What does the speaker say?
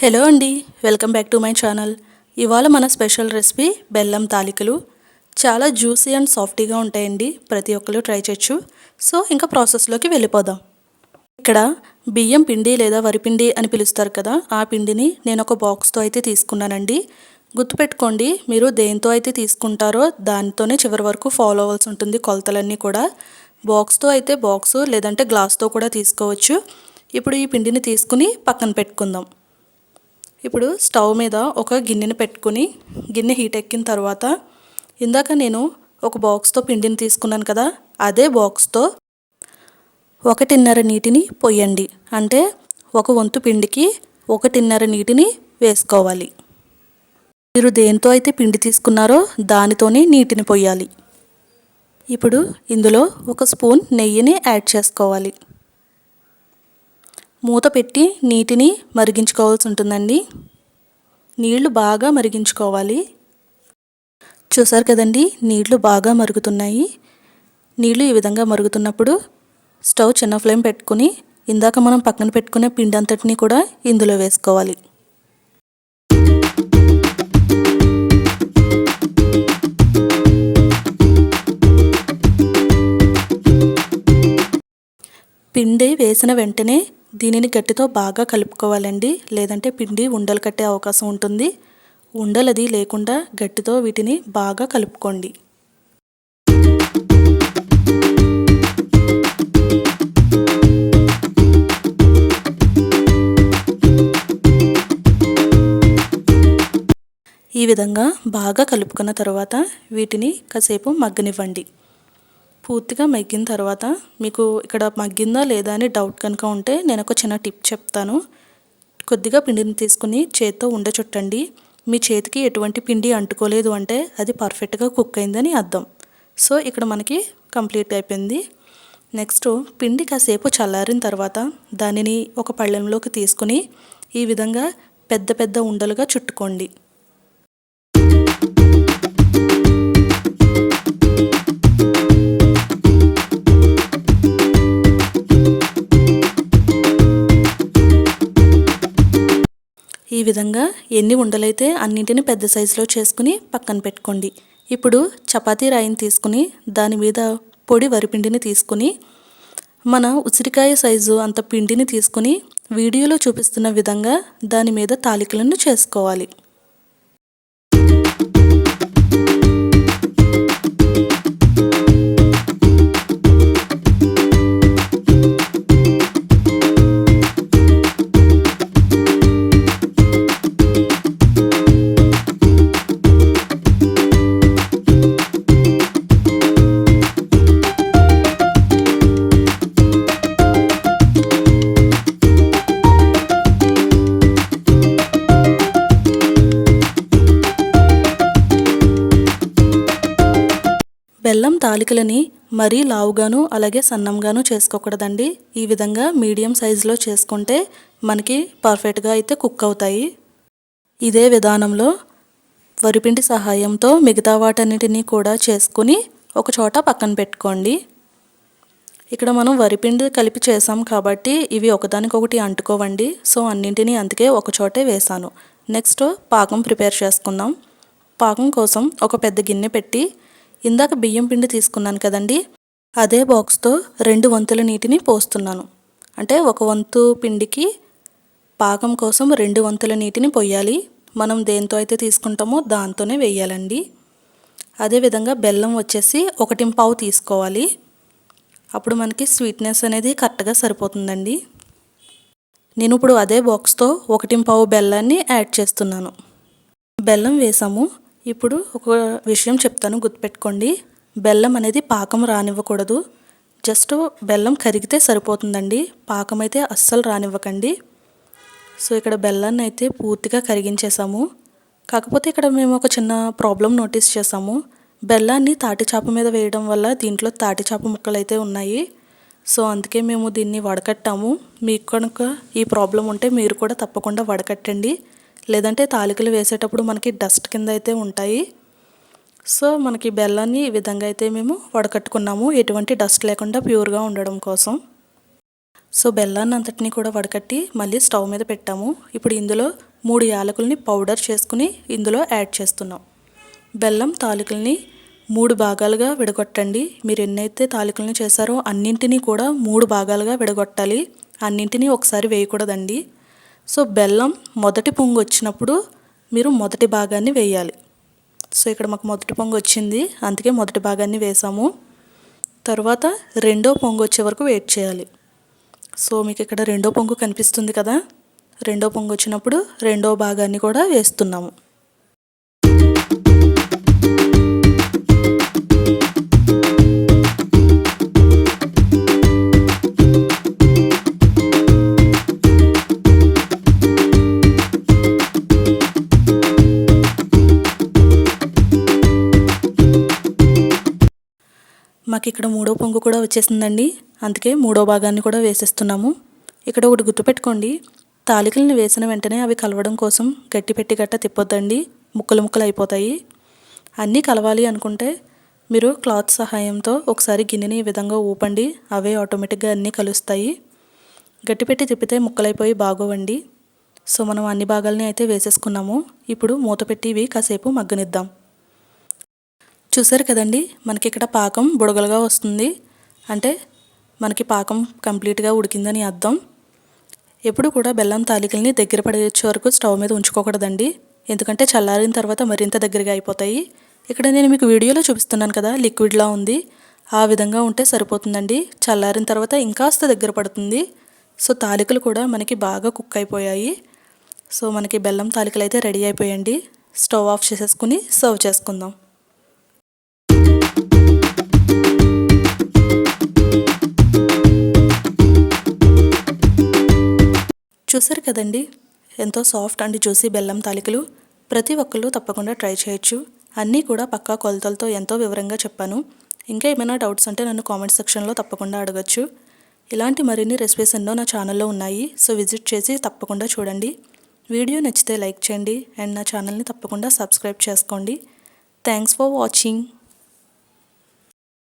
Hello అండి welcome back to my channel. ఇవాళ మన స్పెషల్ రెసిపీ బెల్లం తాలికలు. చాలా జ్యూసీ అండ్ సాఫ్టీగా ఉంటాయండి ప్రతి ఒక్కరు ట్రై చేయొచ్చు. సో ఇంకా ప్రాసెస్లోకి వెళ్ళిపోదాం. ఇక్కడ బియ్యం పిండి లేదా వరిపిండి అని పిలుస్తారు కదా ఆ పిండిని నేను ఒక బాక్స్తో అయితే తీసుకున్నానండి. గుర్తుపెట్టుకోండి మీరు దేంతో అయితే తీసుకుంటారో దానితోనే చివరి వరకు ఫాలో అవ్వాల్సి ఉంటుంది కొలతలన్నీ కూడా. బాక్స్తో అయితే బాక్స్ లేదంటే గ్లాస్తో కూడా తీసుకోవచ్చు. ఇప్పుడు ఈ పిండిని తీసుకుని పక్కన పెట్టుకుందాం. ఇప్పుడు స్టవ్ మీద ఒక గిన్నెని పెట్టుకుని గిన్నె హీట్ ఎక్కిన తర్వాత ఇందాక నేను ఒక బాక్స్తో పిండిని తీసుకున్నాను కదా అదే బాక్స్తో ఒకటిన్నర నీటిని పొయ్యండి. అంటే ఒక వంతు పిండికి ఒకటిన్నర నీటిని వేసుకోవాలి. మీరు దేంతో అయితే పిండి తీసుకున్నారో దానితోనే నీటిని పొయ్యాలి. ఇప్పుడు ఇందులో ఒక స్పూన్ నెయ్యిని యాడ్ చేసుకోవాలి. మూత పెట్టి నీటిని మరిగించుకోవాల్సి ఉంటుందండి. నీళ్ళు బాగా మరిగించుకోవాలి. చూసారు కదండి నీళ్ళు బాగా మరుగుతున్నాయి. నీళ్ళు ఈ విధంగా మరుగుతున్నప్పుడు స్టవ్ చిన్న ఫ్లేమ్ పెట్టుకుని ఇందాక మనం పక్కన పెట్టుకునే పిండి అంతటిని కూడా ఇందులో వేసుకోవాలి. పిండి వేసిన వెంటనే దీనిని గట్టితో బాగా కలుపుకోవాలండి. లేదంటే పిండి ఉండలు కట్టే అవకాశం ఉంటుంది. ఉండలది లేకుండా గట్టితో వీటిని బాగా కలుపుకోండి. ఈ విధంగా బాగా కలుపుకున్న తర్వాత వీటిని కాసేపు మగ్గనివ్వండి. పూర్తిగా మగ్గిన తర్వాత మీకు ఇక్కడ మగ్గిందా లేదా అని డౌట్ కనుక ఉంటే నేను ఒక చిన్న టిప్ చెప్తాను. కొద్దిగా పిండిని తీసుకుని చేత్తో ఉండ చుట్టండి. మీ చేతికి ఎటువంటి పిండి అంటుకోలేదు అంటే అది పర్ఫెక్ట్గా కుక్ అయిందని అర్థం. సో ఇక్కడ మనకి కంప్లీట్ అయిపోయింది. నెక్స్ట్ పిండి కాసేపు చల్లారిన తర్వాత దానిని ఒక పళ్ళెంలోకి తీసుకుని ఈ విధంగా పెద్ద పెద్ద ఉండలుగా చుట్టుకోండి. విధంగా ఎన్ని ఉండలైతే అన్నింటిని పెద్ద సైజులో చేసుకుని పక్కన పెట్టుకోండి. ఇప్పుడు చపాతీ రాయిని తీసుకుని దాని మీద పొడి వరిపిండిని తీసుకుని మన ఉసిరికాయ సైజు అంత పిండిని తీసుకుని వీడియోలో చూపిస్తున్న విధంగా దాని మీద తాలికలను చేసుకోవాలి. మాత్రం తాలికలని మరీ లావుగాను అలాగే సన్నంగాను చేసుకోకూడదండి. ఈ విధంగా మీడియం సైజులో చేసుకుంటే మనకి పర్ఫెక్ట్గా అయితే కుక్ అవుతాయి. ఇదే విధానంలో వరిపిండి సహాయంతో మిగతా వాటన్నిటినీ కూడా చేసుకుని ఒక చోట పక్కన పెట్టుకోండి. ఇక్కడ మనం వరిపిండి కలిపి చేసాం కాబట్టి ఇవి ఒకదానికొకటి అంటుకోవండి. సో అన్నింటినీ అందుకే ఒక చోటే వేసాను. నెక్స్ట్ పాకం ప్రిపేర్ చేసుకుందాం. పాకం కోసం ఒక పెద్ద గిన్నె పెట్టి ఇందాక బియ్యం పిండి తీసుకున్నాను కదండి అదే బాక్స్తో రెండు వంతుల నీటిని పోస్తున్నాను. అంటే ఒక వంతు పిండికి పాకం కోసం రెండు వంతుల నీటిని పొయ్యాలి మనం దేంతో అయితే తీసుకుంటామో దాంతోనే వేయాలండి. అదేవిధంగా బెల్లం వచ్చేసి ఒకటి పావు తీసుకోవాలి. అప్పుడు మనకి స్వీట్నెస్ అనేది కరెక్ట్గా సరిపోతుందండి. నేను ఇప్పుడు అదే బాక్స్తో ఒకటి పావు బెల్లాన్ని యాడ్ చేస్తున్నాను. బెల్లం వేసాము. ఇప్పుడు ఒక విషయం చెప్తాను గుర్తుపెట్టుకోండి. బెల్లం అనేది పాకం రానివ్వకూడదు. జస్ట్ బెల్లం కరిగితే సరిపోతుందండి. పాకం అయితే అస్సలు రానివ్వకండి. సో ఇక్కడ బెల్లాన్ని అయితే పూర్తిగా కరిగించేసాము. కాకపోతే ఇక్కడ మేము ఒక చిన్న ప్రాబ్లం నోటీస్ చేసాము. బెల్లాన్ని తాటి చాప మీద వేయడం వల్ల దీంట్లో తాటి చాప ముక్కలు అయితే ఉన్నాయి. సో అందుకే మేము దీన్ని వడకట్టాము. మీకు కనుక ఈ ప్రాబ్లం ఉంటే మీరు కూడా తప్పకుండా వడకట్టండి. లేదంటే తాలికలు వేసేటప్పుడు మనకి డస్ట్ కింద అయితే ఉంటాయి. సో మనకి బెల్లాన్ని ఈ విధంగా అయితే మేము వడకట్టుకున్నాము. ఎటువంటి డస్ట్ లేకుండా ప్యూర్గా ఉండడం కోసం. సో బెల్లాన్ని అంతటిని కూడా వడకట్టి మళ్ళీ స్టవ్ మీద పెట్టాము. ఇప్పుడు ఇందులో మూడు యాలకుల్ని పౌడర్ చేసుకుని ఇందులో యాడ్ చేస్తున్నాం. బెల్లం తాలికల్ని మూడు భాగాలుగా విడగొట్టండి. మీరు ఎన్నైతే తాలికల్ని చేశారో అన్నింటినీ కూడా మూడు భాగాలుగా విడగొట్టాలి. అన్నింటినీ ఒకసారి వేయకూడదండి. సో బెల్లం మొదటి పొంగు వచ్చినప్పుడు మీరు మొదటి భాగాన్ని వేయాలి. సో ఇక్కడ మాకు మొదటి పొంగు వచ్చింది. అందుకే మొదటి భాగాన్ని వేసాము. తర్వాత రెండో పొంగు వచ్చే వరకు వెయిట్ చేయాలి. సో మీకు ఇక్కడ రెండో పొంగు కనిపిస్తుంది కదా? రెండో పొంగు వచ్చినప్పుడు రెండో భాగాన్ని కూడా వేస్తున్నాము. మాకు ఇక్కడ మూడో పొంగు కూడా వచ్చేసిందండి. అందుకే మూడో భాగాన్ని కూడా వేసేస్తున్నాము. ఇక్కడ ఒకటి గుర్తుపెట్టుకోండి. తాలికలను వేసిన వెంటనే అవి కలవడం కోసం గట్టి పెట్టి గట్ట తిప్పొద్దండి. ముక్కలు ముక్కలు అయిపోతాయి. అన్నీ కలవాలి అనుకుంటే మీరు క్లాత్ సహాయంతో ఒకసారి గిన్నెని ఈ విధంగా ఊపండి. అవే ఆటోమేటిక్గా అన్నీ కలుస్తాయి. గట్టి పెట్టి తిప్పితే ముక్కలైపోయి బాగోవండి. సో మనం అన్ని భాగాలని అయితే వేసేసుకున్నాము. ఇప్పుడు మూత పెట్టి ఇవి కాసేపు మగ్గనిద్దాం. చూసారు కదండి? మనకి ఇక్కడ పాకం బుడగలుగా వస్తుంది. అంటే మనకి పాకం కంప్లీట్గా ఉడికిందని అర్థం. ఎప్పుడు కూడా బెల్లం తాలికల్ని దగ్గర పడేచ్చే వరకు స్టవ్ మీద ఉంచుకోకూడదండి. ఎందుకంటే చల్లారిన తర్వాత మరింత దగ్గరగా అయిపోతాయి. ఇక్కడ నేను మీకు వీడియోలో చూపిస్తున్నాను కదా లిక్విడ్లా ఉంది. ఆ విధంగా ఉంటే సరిపోతుందండి. చల్లారిన తర్వాత ఇంకాస్త దగ్గర పడుతుంది. సో తాలికలు కూడా మనకి బాగా కుక్ అయిపోయాయి. సో మనకి బెల్లం తాలికలు అయితే రెడీ అయిపోయండి. స్టవ్ ఆఫ్ చేసేసుకుని సర్వ్ చేసుకుందాం. చూసారు కదండి? ఎంతో సాఫ్ట్ అండ్ జ్యూసీ బెల్లం తాలికలు. ప్రతి ఒక్కళ్ళు తప్పకుండా ట్రై చేయొచ్చు. అన్నీ కూడా పక్కా కొలతలతో ఎంతో వివరంగా చెప్పాను. ఇంకా ఏమైనా డౌట్స్ ఉంటే నన్ను కామెంట్ సెక్షన్లో తప్పకుండా అడగచ్చు. ఇలాంటి మరిన్ని రెసిపీస్ ఎన్నో నా ఛానల్లో ఉన్నాయి. సో విజిట్ చేసి తప్పకుండా చూడండి. వీడియో నచ్చితే లైక్ చేయండి. అండ్ నా ఛానల్ని తప్పకుండా సబ్స్క్రైబ్ చేసుకోండి. Thanks for watching.